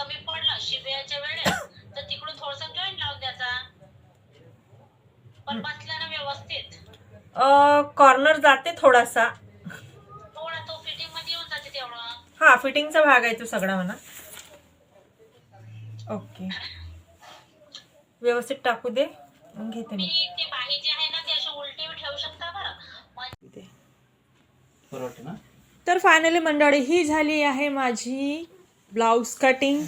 कमी पडलं शिजायच्या वेळेस तर तिकडून थोडस जॉईंट लावून द्यायचा. पण बसला ना व्यवस्थित. कॉर्नर जाते थोडासा. थोडा तो फिटिंगमध्ये येऊन जाते तेवढं. हा फिटिंगचा भाग आहे तो सगळा म्हणा. ओके. व्यवस्थित टाकू दे. मग घेते मी. ते बाही जे आहे ना ते असे उलटी ठेवू शकता बरं. तर फायनली मंडळी ही झाली आहे माझी ब्लाऊज कटिंग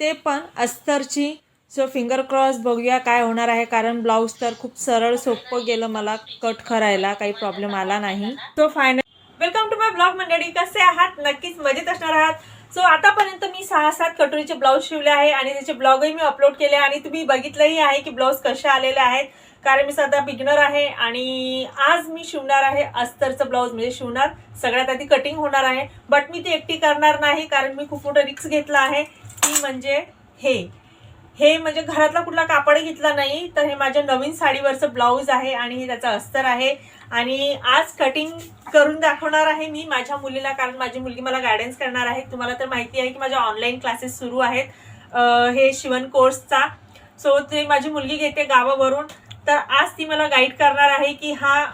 ते पण अस्तरची. सो फिंगर क्रॉस बघूया काय होणार आहे. कारण ब्लाऊज तर खूप सरळ सोपं गेलं मला. कट करायला काही प्रॉब्लेम आला नाही. So final welcome to my blog मंडळी. कसे आहात? नक्कीच मजेत असणार आहात. सो आतापर्यंत मी सहा सात कटोरीचे ब्लाऊज शिवले आहे आणि त्याचे ब्लॉगही मी अपलोड केले आणि तुम्ही बघितलंही आहे की ब्लाऊज कसे आलेले आहेत. कारण मी सध्या बिगनर आहे आणि आज मी शिवणार आहे अस्तरचं ब्लाऊज म्हणजे शिवणार सगळ्यात आधी कटिंग होणार आहे. बट मी ती एकटी करणार नाही कारण मी खूप मोठं रिक्स घेतला आहे. ती म्हणजे हे. हे म्हणजे घरातला कुठला कापड घेतला नाही तर हे माझ्या नवीन साडीवरचं ब्लाऊज आहे आणि हे त्याचं अस्तर आहे. आणि आज कटिंग करून दाखवणार आहे मी माझ्या मुलीला कारण माझी मुलगी मला गायडन्स करणार आहे. तुम्हाला तर माहिती आहे की माझ्या ऑनलाईन क्लासेस सुरू आहेत. हे शिवण कोर्सचा सो ते माझी मुलगी घेते गावावरून. तर आज ती मला गाईड करणार आहे की हा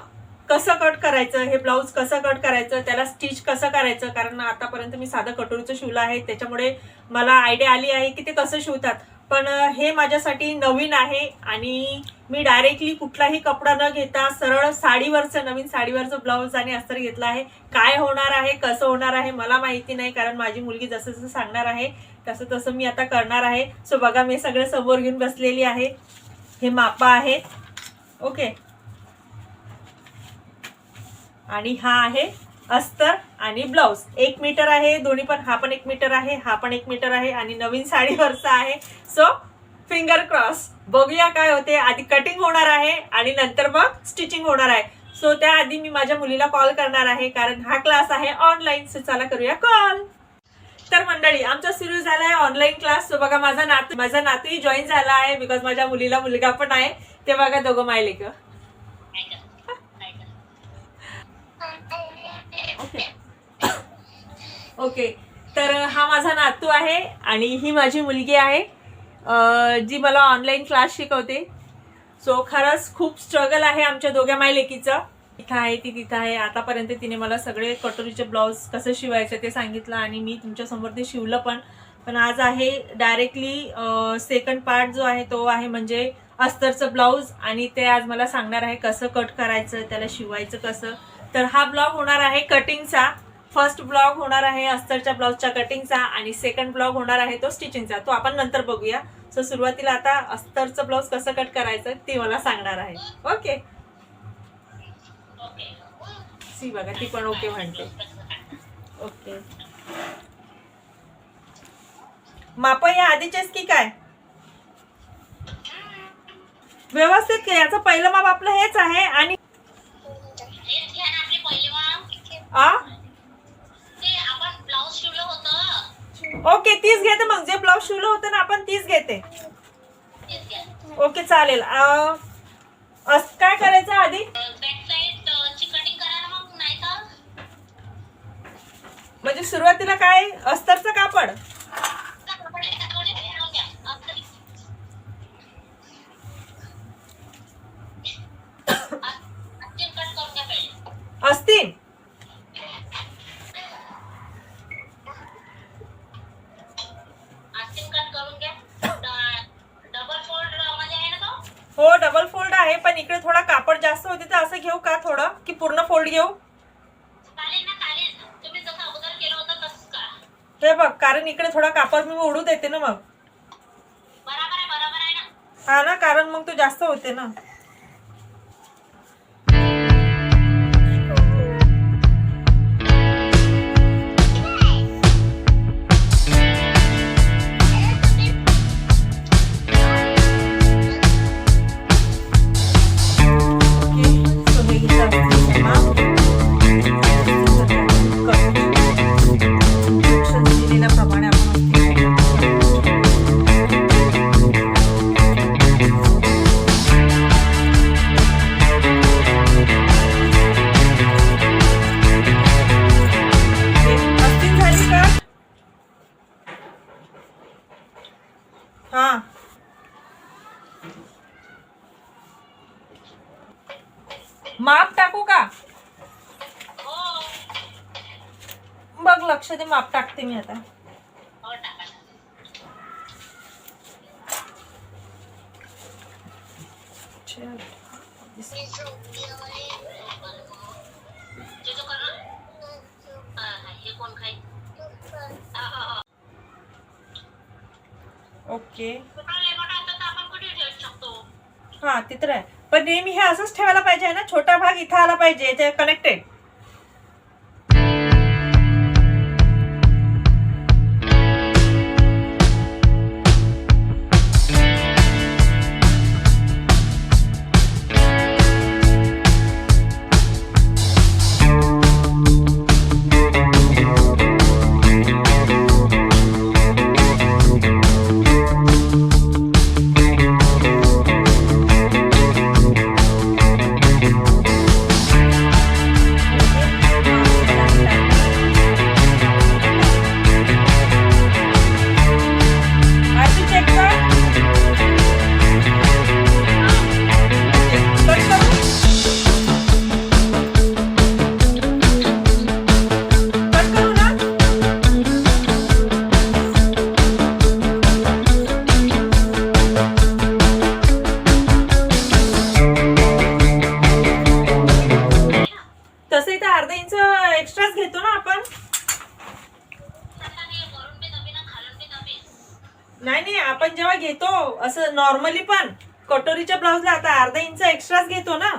कसं कट करायचं हे ब्लाऊज कसं कट करायचं त्याला स्टिच कसं करायचं? कारण आतापर्यंत मी साधं कटोरीचं शिवलं आहे त्याच्यामुळे मला आयडिया आली आहे की ते कसं शिवतात. पण हे माझ्यासाठी नवीन आहे आणि मी डायरेक्टली कुठलाही कपडा न घेता सरळ साडीवरचं नवीन साडीवरचं ब्लाऊज आणि अस्तर घेतलं आहे. काय होणार आहे कसं होणार आहे मला माहिती नाही कारण माझी मुलगी जसं जसं सांगणार आहे तसं तसं मी आता करणार आहे. सो बघा मी सगळं समोर घेऊन बसलेली आहे. हे मापा आहेत. ओके. आणि हा आहे अस्तर आणि ब्लाऊज. एक मीटर आहे दोन्ही पण हा पण एक मीटर आहे हा पण एक मीटर आहे आणि नवीन साडीवरचा आहे. सो फिंगर क्रॉस बघूया काय होते. आधी कटिंग होणार आहे आणि नंतर मग स्टिचिंग होणार आहे. सो त्याआधी मी माझ्या मुलीला कॉल करणार आहे कारण हा क्लास आहे ऑनलाईन सो चला करूया कॉल तर मंडळी आमचा सुरू झाला आहे ऑनलाईन क्लास सो बघा माझा नातू माझा नातूही जॉईन झाला आहे बिकॉज माझ्या मुलीला मुलगा पण आहे. ते बघा दोघं मायले का ओके ओके तर हा माझा नातू आहे आणि ही माझी मुलगी आहे. जी मला ऑनलाईन क्लास शिकवते. सो खरंच खूप स्ट्रगल आहे आमच्या दोघ्या मायलेकीचं. इथं आहे ती तिथं आहे. आतापर्यंत तिने मला सगळे कटोरीचे ब्लाऊज कसं शिवायचे ते सांगितलं आणि मी तुमच्यासमोर ते शिवलं पण. पण आज आहे डायरेक्टली सेकंड पार्ट जो आहे तो आहे म्हणजे अस्तरचं ब्लाऊज आणि ते आज मला सांगणार आहे कसं कट करायचं त्याला शिवायचं कसं. तर हा ब्लॉग होणार आहे कटिंगचा फर्स्ट ब्लॉग होणार आहे अस्तरच्या ब्लाऊजच्या कटिंगचा आणि सेकंड ब्लॉग होणार आहे तो स्टिचिंगचा तो आपण नंतर बघूया. सो सुरुवातीला आता अस्तरचं ब्लाऊज कसं कट करायचं ते मला सांगणार आहे. ओके ओके सी बघा ती पण ओके म्हणते. ओके. माप या आधीचेच की काय? व्यवस्थित के याचं पहिलं माप आपलं हेच आहे आणि ओके तीच घेते मग. जे ब्लाऊज शिवलं होतं ना आपण तीच घेते. ओके चालेल. काय करायचं आधी बॅक साईड ची कटिंग करा ना मग नाही तर म्हणजे सुरुवातीला काय अस्तरचं कापड कपडे कपडे लावून द्या अस्तर- अस्तर कट करून द्या पहिले असतील अस्तर कट करून घ्या डबल फोल्डमध्ये आहे ना तो हो डबल फोल्ड आहे पण इकडे थोडा कापड जास्त होते तर असं घेऊ का थोडं की पूर्ण फोल्ड घेऊ चालेल ना चालेल तुम्ही जसं अगोदर केलं होतं तसंच हे बघ कारण इकडे थोडा कापड मी उडू देते ना मग. बरोबर आहे बरोबर आहे ना. हा ना कारण मग तो जास्त होते ना. बघ लक्ष दे माप टाकते मी आता। हो टाका तुझं कर ना हा, हा, हे कोण खाईल हा, हा, हा. ओके कुठं लेमन असतं तर आपण कुठे ठेवू शकतो हा ते तर आहे पण नेहमी हे असंच ठेवायला पाहिजे ना? छोटा भाग इथं आला पाहिजे ते कनेक्टेड एक्स्ट्राच घेतो ना आपण. नाही, नाही आपण जेव्हा घेतो असं नॉर्मली पण कटोरीच्या ब्लाउजला आता अर्धा इंच एक्स्ट्राच घेतो ना.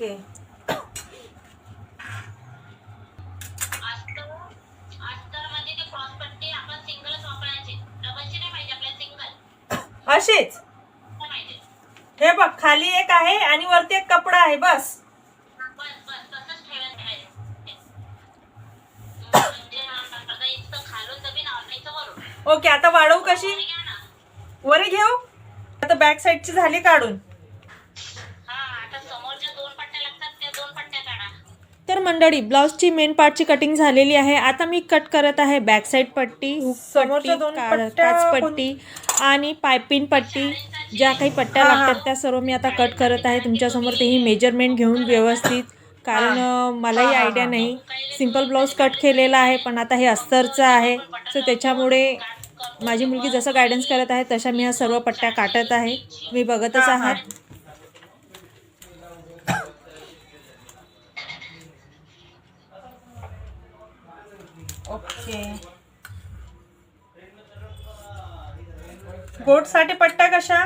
हा अशीच. हे बघ खाली एक आहे आणि वरती एक कपडा आहे बस. ओके आता वाढवू कशी? वर घेऊ? आता बॅक साईडची झाली काढून. मंडळी ब्लाउजची मेन पार्टची कटिंग झालेली आहे. आता मी कट करत आहे बॅक साईड पट्टी काच पट्टी आणि पायपिंग पट्टी. ज्या काही पट्ट्या लागतात त्या सर्व मी आता कट करत आहे. तुमच्यासमोर तेही मेजरमेंट घेऊन व्यवस्थित. कारण मलाही आयडिया नाही. सिंपल ब्लाऊज कट केलेला आहे पण आता हे अस्तरचं आहे. सो त्याच्यामुळे माझी मुलगी जसं गायडन्स करत आहे तशा मी ह्या सर्व पट्ट्या काटत आहे. मी बघतच आहात. ओके. गोटसाठी पट्ट्या कशा?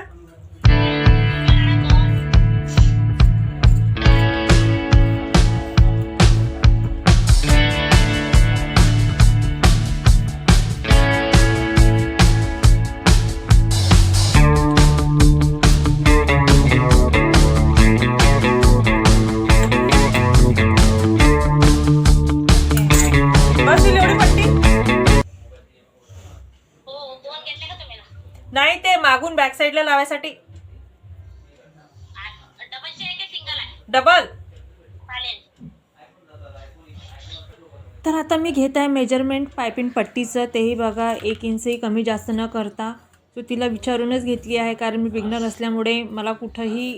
मागून बॅक साईडला लावायसाठी. डबल तर आता मी घेत आहे मेजरमेंट पायपिंग पट्टीचं. तेही बघा एक इंचही कमी जास्त न करता. सो तिला विचारूनच घेतली आहे कारण मी बिगनर असल्यामुळे मला कुठंही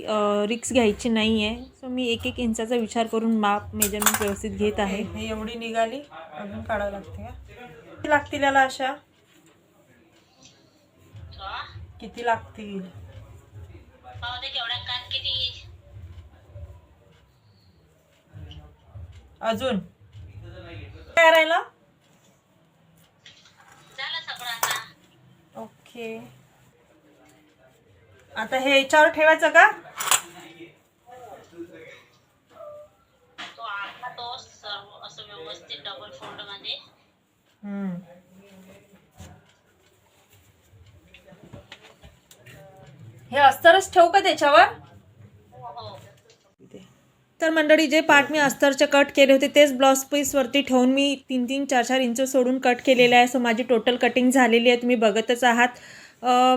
रिक्स घ्यायची नाही आहे सो मी एक एक इंचाचा विचार करून माप मेजरमेंट व्यवस्थित घेत आहे. हे एवढी निघाली अजून काढावं लागते का? लागतील याला अशा. किती लागतील? अजून? काय राहिलं? ओके. आता हे याच्यावर ठेवायचं का? तो तो सर्व असं व्यवस्थित डबल फोल्डमध्ये. हे अस्तरच ठेवू का त्याच्यावर? तर मंडळी जे पार्ट मी अस्तरचे कट केले होते तेच ब्लाऊज पीसवरती ठेवून मी तीन तीन चार चार इंच सोडून कट केलेले आहे. सो माझी टोटल कटिंग झालेली आहे. तुम्ही बघतच आहात.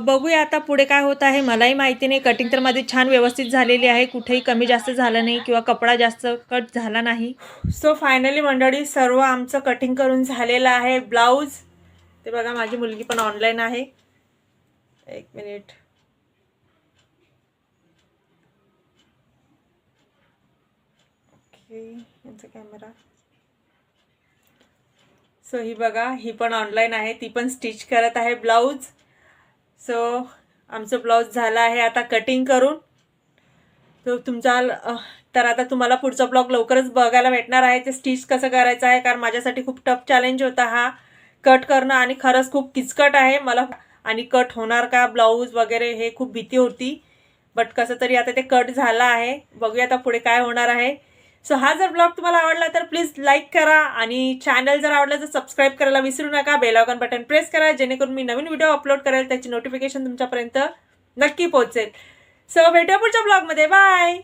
बघूया आता पुढे काय होत आहे. मलाही माहिती नाही. कटिंग तर माझी छान व्यवस्थित झालेली आहे. कुठेही कमी जास्त झालं नाही किंवा कपडा जास्त कट झाला नाही. सो फायनली मंडळी सर्व आमचं कटिंग करून झालेलं आहे. ब्लाऊज ते बघा माझी मुलगी पण ऑनलाईन आहे. एक मिनिट ओके यांचा कॅमेरा सो ही बघा ही पण ऑनलाईन आहे. ती पण स्टिच करत आहे ब्लाऊज सो आमचं ब्लाऊज झालं आहे. आता कटिंग करून. तो तुमचा तर आता तुम्हाला पुढचा ब्लॉग लवकरच बघायला भेटणार आहे. ते स्टिच कसं करायचं आहे? कारण माझ्यासाठी खूप टफ चॅलेंज होता हा. कट करणं आणि खरंच खूप किचकट आहे. मला आणि कट होणार का? ब्लाऊज वगैरे हे खूप भीती होती. बट कसं तरी आता ते कट झालं आहे. बघूया आता पुढे काय होणार आहे. सो हा जर ब्लॉग तुम्हाला आवडला तर प्लीज लाईक करा आणि चॅनल जर आवडलं तर सबस्क्राईब करायला विसरू नका. बेलायकॉन बटन प्रेस करा जेणेकरून मी नवीन व्हिडिओ अपलोड करेल त्याची नोटिफिकेशन तुमच्यापर्यंत नक्की पोहोचेल. सो भेटूया पुढच्या ब्लॉगमध्ये बाय